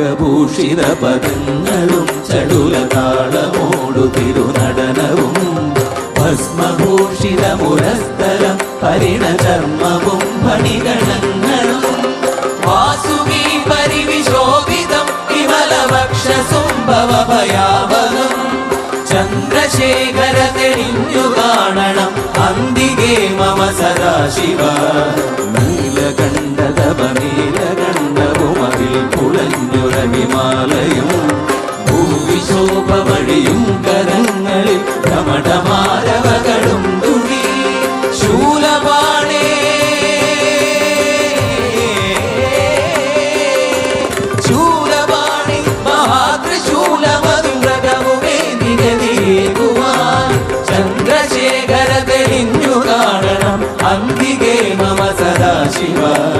നാഗഭൂഷിത പദങ്ങളും ചടുല താളമോടു തിരുനടനവും. ഭസ്മഭൂഷിത മുരസ്ഥലം പരിണചർമ്മവും ഫണിഗണങ്ങളും വാസുകി പരിവിശോഭിതം വിമലവക്ഷസുംഭവ ഭയാവനം ചന്ദ്രശേഖര തെളിഞ്ഞു കാണണം അന്തികേ മമ സദാശിവ. വഴിയും കരങ്ങളിൽ കമടമാരവകളും തുണി. ശൂലപാണേ. ശൂലപാണി മഹാത്രിശൂലമതുമൃഗമുമേ നിഗതിയേകുവാൻ ചന്ദ്രശേഖര തെളിഞ്ഞു കാണണം. അന്തികേ മമ സദാശിവ.